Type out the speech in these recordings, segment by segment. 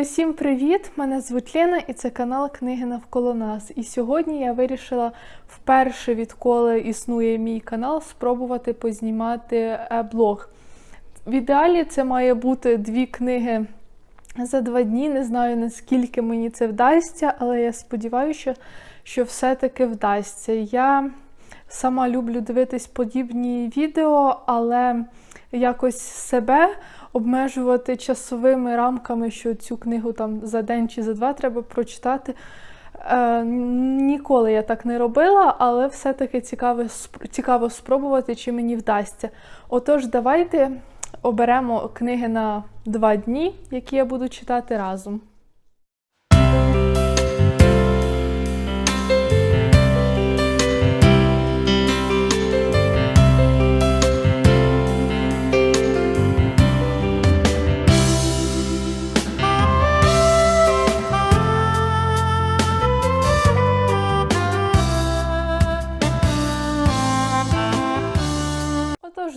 Усім привіт! Мене звуть Лена і це канал Книги навколо нас. І сьогодні я вирішила вперше, відколи існує мій канал, спробувати познімати е, блог. В ідеалі це має бути дві книги за два дні. Не знаю наскільки мені це вдасться, але я сподіваюся, що, що все-таки вдасться. Я сама люблю дивитись подібні відео, але якось себе обмежувати часовими рамками, що цю книгу там за день чи за два треба прочитати. Е, ніколи я так не робила, але все-таки цікаво, цікаво спробувати, чи мені вдасться. Отож, давайте оберемо книги на два дні, які я буду читати разом.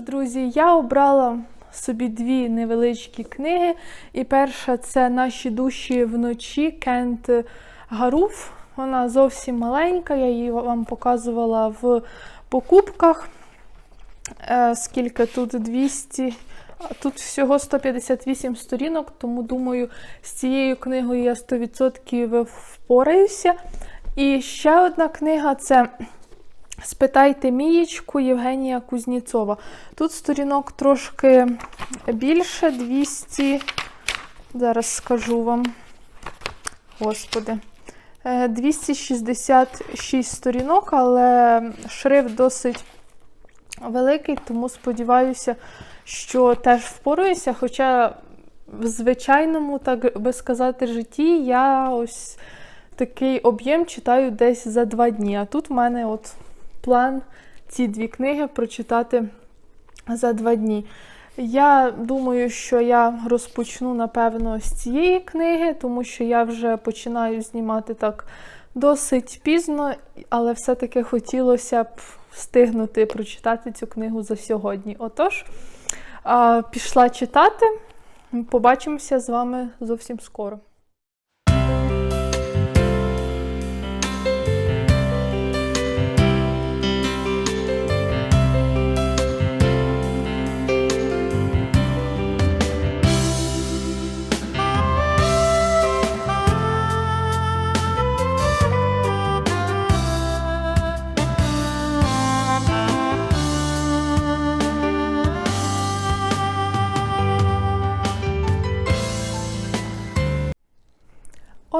Друзі, я обрала собі дві невеличкі книги. І перша це Наші душі вночі Кент Гаруф. Вона зовсім маленька, я її вам показувала в покупках. Е, Скільки тут 200. а Тут всього 158 сторінок, тому думаю, з цією книгою я 100% впораюся. І ще одна книга це Спитайте Мієчку Євгенія Кузніцова. Тут сторінок трошки більше, 200. Зараз скажу вам. Господи. Е, 266 сторінок, але шрифт досить великий, тому сподіваюся, що теж впораюся. Хоча в звичайному, так би сказати, житті я ось такий об'єм читаю десь за два дні. А тут в мене от план ці дві книги прочитати за два дні. Я думаю, що я розпочну, напевно, з цієї книги, тому що я вже починаю знімати так досить пізно, але все-таки хотілося б встигнути прочитати цю книгу за сьогодні. Отож, пішла читати. Побачимося з вами зовсім скоро.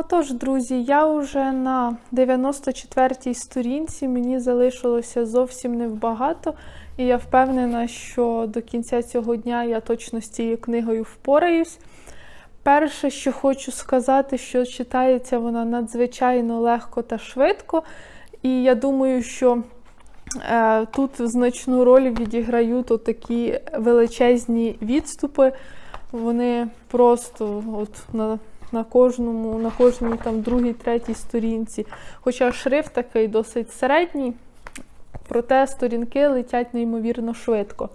Отож, друзі, я вже на 94-й сторінці, мені залишилося зовсім невбагато, і я впевнена, що до кінця цього дня я точно з цією книгою впораюсь. Перше, що хочу сказати, що читається вона надзвичайно легко та швидко, і я думаю, що е, тут значну роль відіграють такі величезні відступи. Вони просто от на на кожному, на кожній там другій, третій сторінці. Хоча шрифт такий досить середній, проте сторінки летять неймовірно швидко.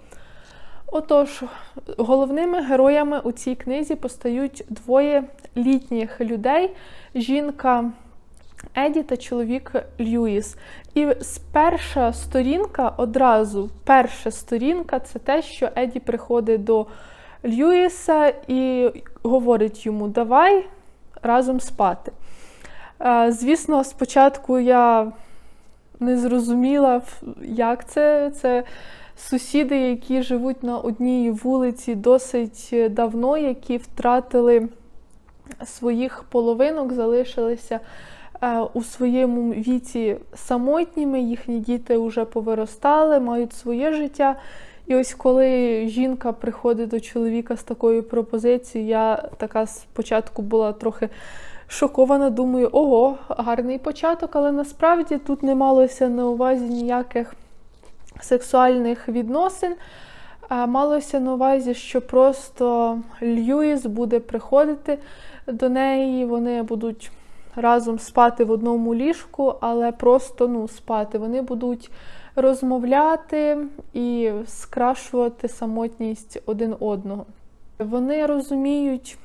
Отож, головними героями у цій книзі постають двоє літніх людей: жінка Еді та чоловік Льюіс. І перша сторінка одразу, перша сторінка це те, що Еді приходить до Льюіса і говорить йому: Давай разом спати. Звісно, спочатку я не зрозуміла, як це. Це сусіди, які живуть на одній вулиці досить давно, які втратили своїх половинок, залишилися у своєму віці самотніми, їхні діти вже повиростали, мають своє життя. І ось коли жінка приходить до чоловіка з такою пропозицією, я така спочатку була трохи шокована, думаю, ого, гарний початок, але насправді тут не малося на увазі ніяких сексуальних відносин. Малося на увазі, що просто Льюіс буде приходити до неї, вони будуть разом спати в одному ліжку, але просто ну, спати. Вони будуть розмовляти і скрашувати самотність один одного. Вони розуміють,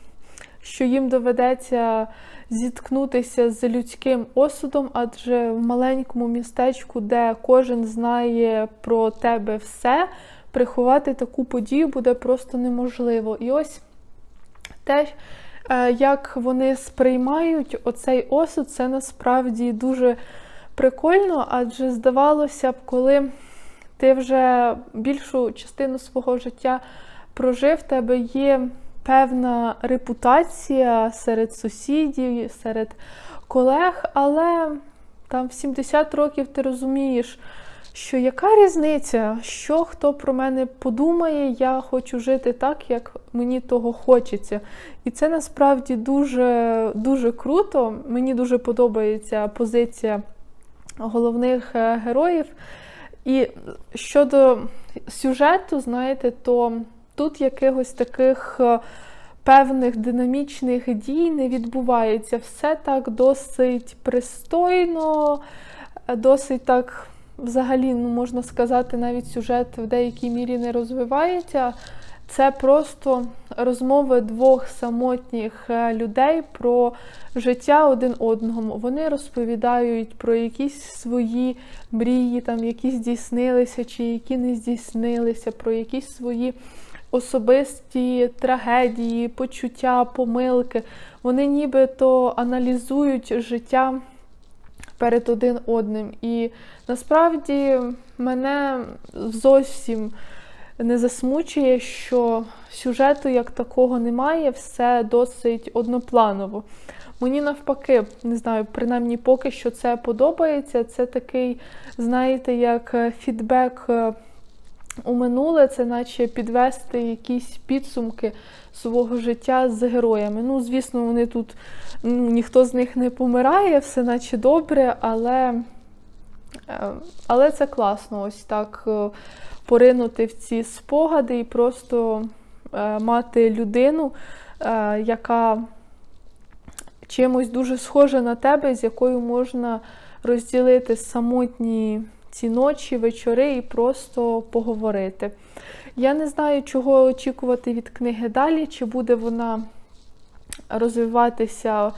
що їм доведеться зіткнутися з людським осудом, адже в маленькому містечку, де кожен знає про тебе все, приховати таку подію буде просто неможливо. І ось те, е, як вони сприймають оцей осуд, це насправді дуже прикольно, адже здавалося б, коли ти вже більшу частину свого життя прожив, в тебе є певна репутація серед сусідів, серед колег, але там в 70 років ти розумієш, що яка різниця, що хто про мене подумає, я хочу жити так, як мені того хочеться. І це насправді дуже, дуже круто. Мені дуже подобається позиція головних е, героїв. І щодо сюжету, знаєте, то тут якихось таких е, певних динамічних дій не відбувається. Все так досить пристойно, е, досить так, взагалі, ну, можна сказати, навіть сюжет в деякій мірі не розвивається. Це просто розмови двох самотніх е, людей про життя один одному. Вони розповідають про якісь свої мрії, там які здійснилися чи які не здійснилися, про якісь свої особисті трагедії, почуття, помилки. Вони нібито аналізують життя перед один одним. І насправді мене зовсім не засмучує, що сюжету як такого немає, все досить однопланово. Мені навпаки, не знаю, принаймні поки що це подобається. Це такий, знаєте, як фідбек е, у минуле, це наче підвести якісь підсумки свого життя з героями. Ну, звісно, вони тут ну, ніхто з них не помирає, все наче добре, але, е, але це класно ось так. Поринути в ці спогади і просто е, мати людину, е, яка чимось дуже схожа на тебе, з якою можна розділити самотні ці ночі, вечори і просто поговорити. Я не знаю, чого очікувати від книги далі, чи буде вона розвиватися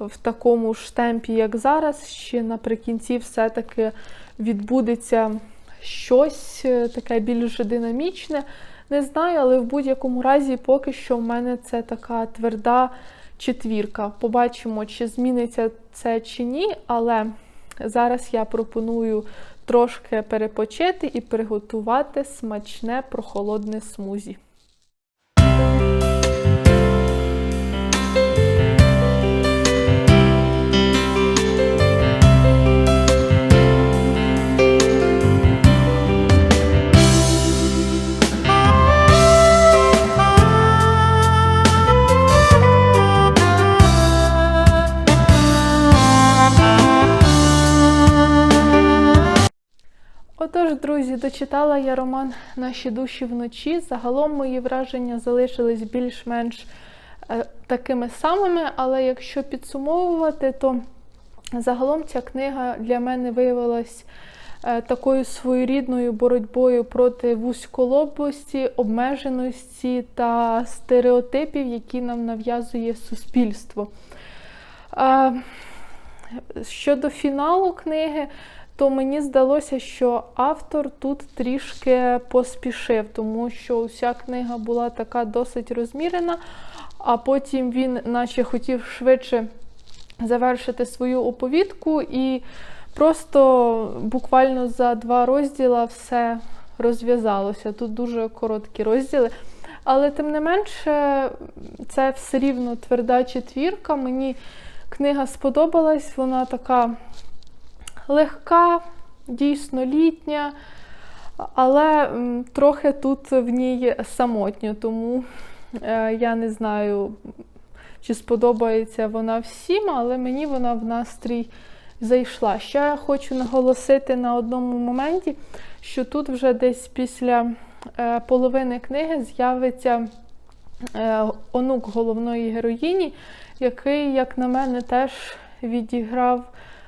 в такому ж темпі, як зараз, чи наприкінці все-таки відбудеться щось е, таке більш динамічне. Не знаю, але в будь-якому разі, поки що в мене це така тверда четвірка. Побачимо, чи зміниться це чи ні, але зараз я пропоную трошки перепочити і приготувати смачне прохолодне смузі. Дочитала я роман Наші душі вночі. Загалом мої враження залишились більш-менш е, такими самими, але якщо підсумовувати, то загалом ця книга для мене виявилась е, такою своєрідною боротьбою проти вузьколобості, обмеженості та стереотипів, які нам нав'язує суспільство. Е, Щодо фіналу книги, то мені здалося, що автор тут трішки поспішив, тому що вся книга була така досить розмірена, а потім він, наче хотів швидше завершити свою оповідку, і просто буквально за два розділа все розв'язалося. Тут дуже короткі розділи. Але тим не менше, це все рівно тверда четвірка. Мені книга сподобалась, вона така легка, дійсно літня, але трохи тут в ній самотньо, тому е, я не знаю, чи сподобається вона всім, але мені вона в настрій зайшла. Ще я хочу наголосити на одному моменті, що тут вже десь після е, половини книги з'явиться е, онук головної героїні, який, як на мене, теж відіграв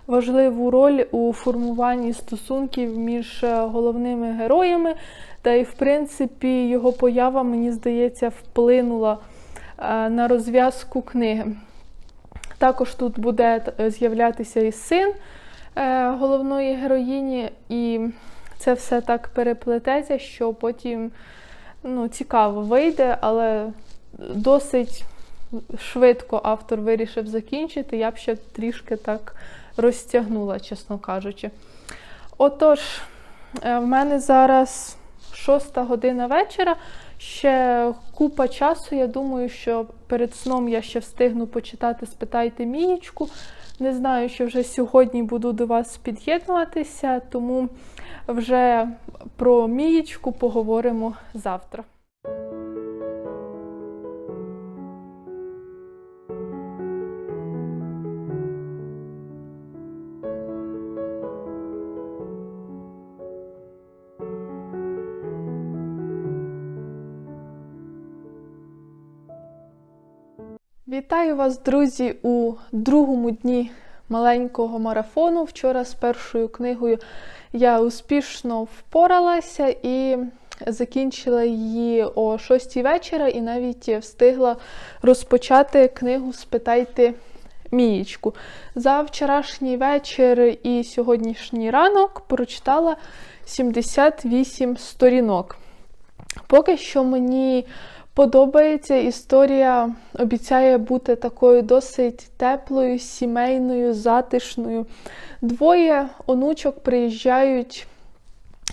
важливу роль у формуванні стосунків між е, головними героями. Та й, в принципі, його поява, мені здається, вплинула е, на розв'язку книги. Також тут буде е, з'являтися і син головної героїні, і це все так переплететься, що потім ну, цікаво вийде, але досить швидко автор вирішив закінчити. Я б ще трішки так розтягнула, чесно кажучи. Отож, е, в мене зараз шоста година вечора. Ще купа часу. Я думаю, що перед сном я ще встигну почитати Спитайте Мієчку. Не знаю, що вже сьогодні буду до вас під'єднуватися, тому вже про Мієчку поговоримо завтра. Вітаю вас, друзі, у другому дні маленького марафону. Вчора з першою книгою я успішно впоралася і закінчила її о 6 вечора, і навіть встигла розпочати книгу Спитайте Мієчку. За вчорашній вечір і сьогоднішній ранок прочитала 78 сторінок. Поки що мені подобається історія, обіцяє бути такою досить теплою, сімейною, затишною. Двоє онучок приїжджають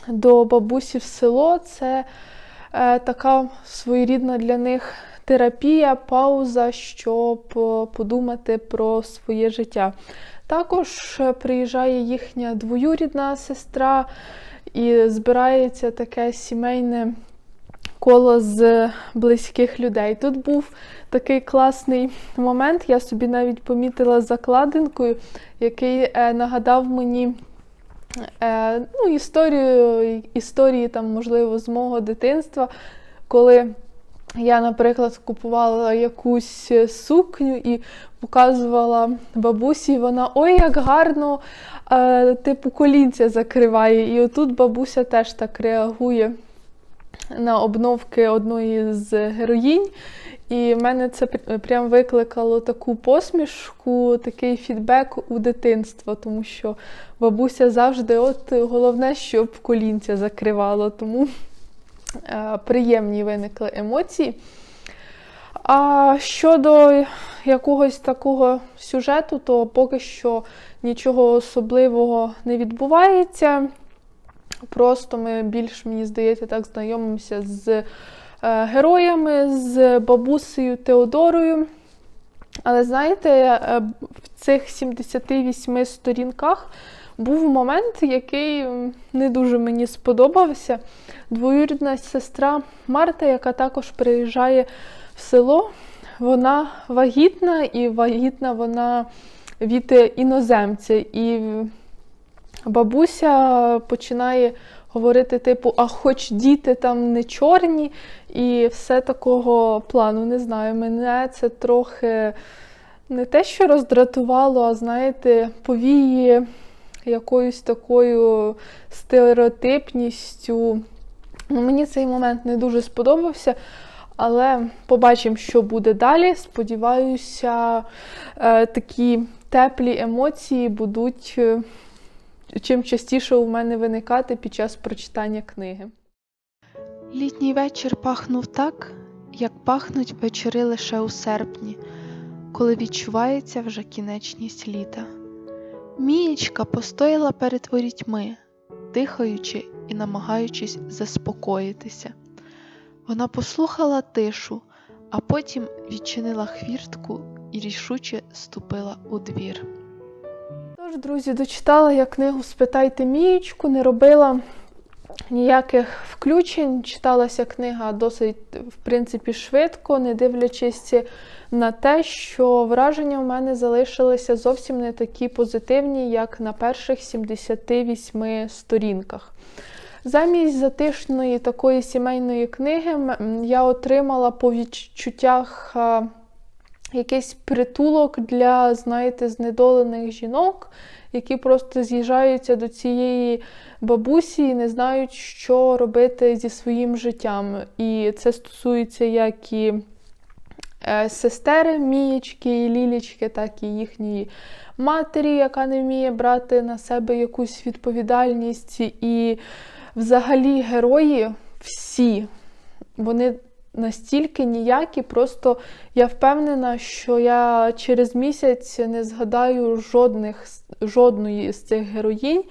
до бабусі в село. Це е, така своєрідна для них терапія, пауза, щоб е, подумати про своє життя. Також е, приїжджає їхня двоюрідна сестра і збирається таке сімейне коло з близьких людей. Тут був такий класний момент, я собі навіть помітила закладинкою, який е, нагадав мені е, ну, історію, історії, там, можливо, з мого дитинства, коли. Я, наприклад, купувала якусь сукню і показувала бабусі, вона ой, як гарно, е, типу, колінця закриває. І отут бабуся теж так реагує на обновки одної з героїнь. І в мене це прям викликало таку посмішку, такий фідбек у дитинство, тому що бабуся завжди, от головне, щоб колінця закривало, тому е, приємні виникли емоції. А щодо якогось такого сюжету, то поки що нічого особливого не відбувається. Просто ми більш, мені здається, так знайомимося з е, героями, з бабусею Теодорою. Але знаєте, е, в цих 78 сторінках був момент, який не дуже мені сподобався. Двоюрідна сестра Марта, яка також приїжджає в село, вона вагітна, і вагітна вона від іноземця. І бабуся починає говорити, типу, а хоч діти там не чорні, і все такого плану. Не знаю, мене це трохи не те, що роздратувало, а знаєте, повіє якоюсь такою стереотипністю. Ну, Мені цей момент не дуже сподобався. Але побачимо, що буде далі. Сподіваюся, е, такі теплі емоції будуть е, чим частіше у мене виникати під час прочитання книги. Літній вечір пахнув так, як пахнуть вечори лише у серпні, коли відчувається вже кінечність літа. Мієчка постояла перед ворітьми, дихаючи і намагаючись заспокоїтися. Вона послухала тишу, а потім відчинила хвіртку і рішуче ступила у двір. Тож, друзі, дочитала я книгу Спитайте Мієчку, не робила ніяких включень. Читалася книга досить, в принципі, швидко, не дивлячись на те, що враження в мене залишилися зовсім не такі позитивні, як на перших 78 сторінках. Замість затишної такої сімейної книги я отримала по відчуттях якийсь притулок для, знаєте, знедолених жінок, які просто з'їжджаються до цієї бабусі і не знають, що робити зі своїм життям. І це стосується як і е, сестери Мієчки і Лілічки, так і їхньої матері, яка не вміє брати на себе якусь відповідальність. І взагалі герої всі, вони настільки ніякі, просто я впевнена, що я через місяць не згадаю жодних, жодної з цих героїнь.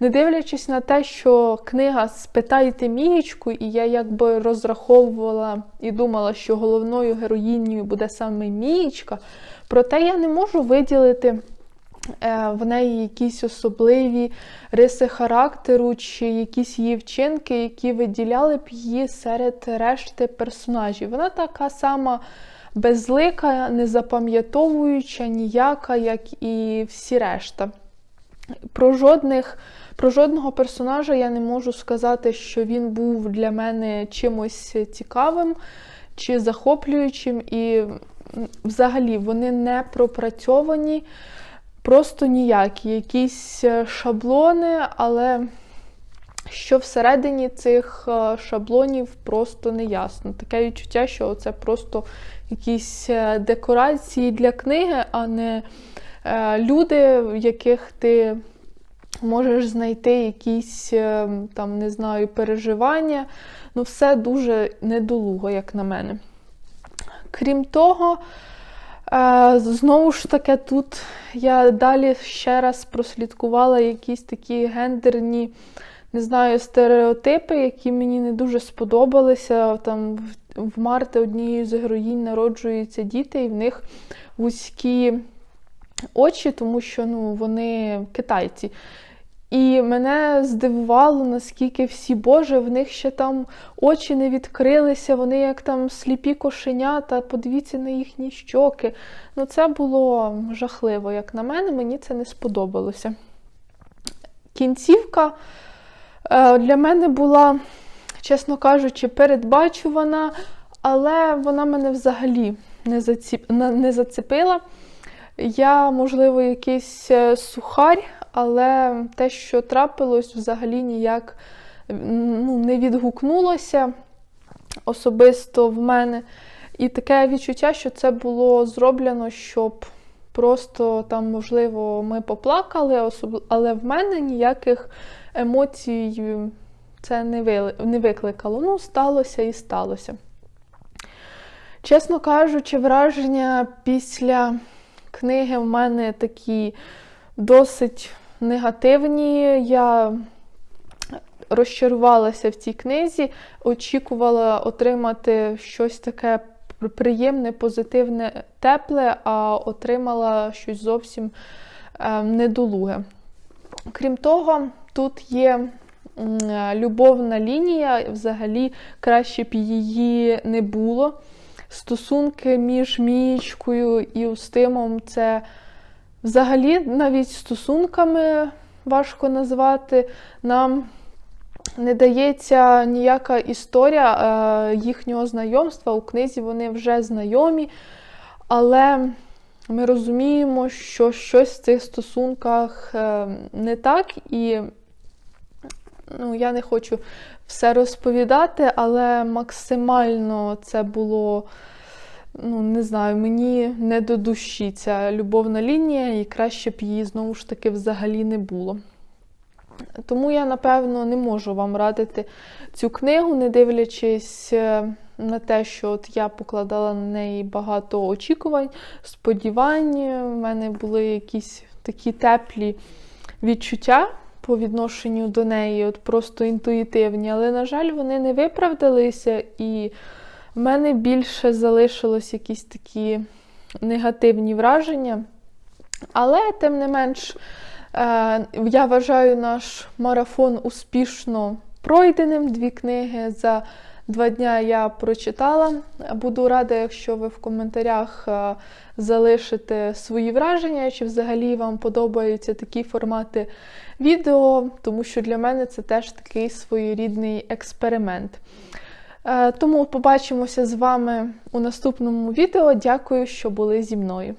Не дивлячись на те, що книга Спитайте Мієчку, і я якби розраховувала і думала, що головною героїнею буде саме Мієчка, проте я не можу виділити в неї якісь особливі риси характеру чи якісь її вчинки, які виділяли б її серед решти персонажів. Вона така сама безлика, незапам'ятовуюча, ніяка, як і всі решта. Про жодних, про жодного персонажа я не можу сказати, що він був для мене чимось цікавим чи захоплюючим. І взагалі вони не пропрацьовані, просто ніякі. Якісь е, шаблони, але що всередині цих е, шаблонів просто не ясно. Таке відчуття, що це просто якісь е, декорації для книги, а не люди, в яких ти можеш знайти якісь там, не знаю, переживання. Ну, все дуже недолуго, як на мене. Крім того, знову ж таки, тут я далі ще раз прослідкувала якісь такі гендерні, не знаю, стереотипи, які мені не дуже сподобалися. Там в- в Марти однією з героїнь народжуються діти, і в них вузькі очі, тому що ну, вони китайці. І мене здивувало, наскільки всі Боже, в них ще там очі не відкрилися, вони як там сліпі кошенята, подивіться на їхні щоки. Ну, це було жахливо, як на мене, мені це не сподобалося. Кінцівка е, для мене була, чесно кажучи, передбачувана, але вона мене взагалі не, заціп... Я, можливо, якийсь е, сухарь, але те, що трапилось, взагалі ніяк ну, не відгукнулося особисто в мене. І таке відчуття, що це було зроблено, щоб просто там, можливо, ми поплакали, але в мене ніяких емоцій це не викликало. Ну, сталося і сталося. Чесно кажучи, враження після книги в мене такі досить негативні. Я розчарувалася в цій книзі, очікувала отримати щось таке приємне, позитивне, тепле, а отримала щось зовсім е, недолуге. Крім того, тут є е, любовна лінія, взагалі краще б її не було. Стосунки між Мієчкою і Устимом це взагалі навіть стосунками важко назвати. Нам не дається ніяка історія е, їхнього знайомства. У книзі вони вже знайомі, але ми розуміємо, що щось в цих стосунках е, не так, і ну, я не хочу все розповідати, але максимально це було, ну, не знаю, мені не до душі ця любовна лінія, і краще б її знову ж таки взагалі не було. Тому я, напевно, не можу вам радити цю книгу, не дивлячись е, на те, що от я покладала на неї багато очікувань, сподівань. У мене були якісь такі теплі відчуття по відношенню до неї, от просто інтуїтивні. Але, на жаль, вони не виправдалися, і в мене більше залишилось якісь такі негативні враження. Але, тим не менш, е, я вважаю наш марафон успішно пройденим. Дві книги за два дня я прочитала. Буду рада, якщо ви в коментарях е, залишите свої враження, чи взагалі вам подобаються такі формати відео, тому що для мене це теж такий своєрідний експеримент. Е, Тому побачимося з вами у наступному відео. Дякую, що були зі мною.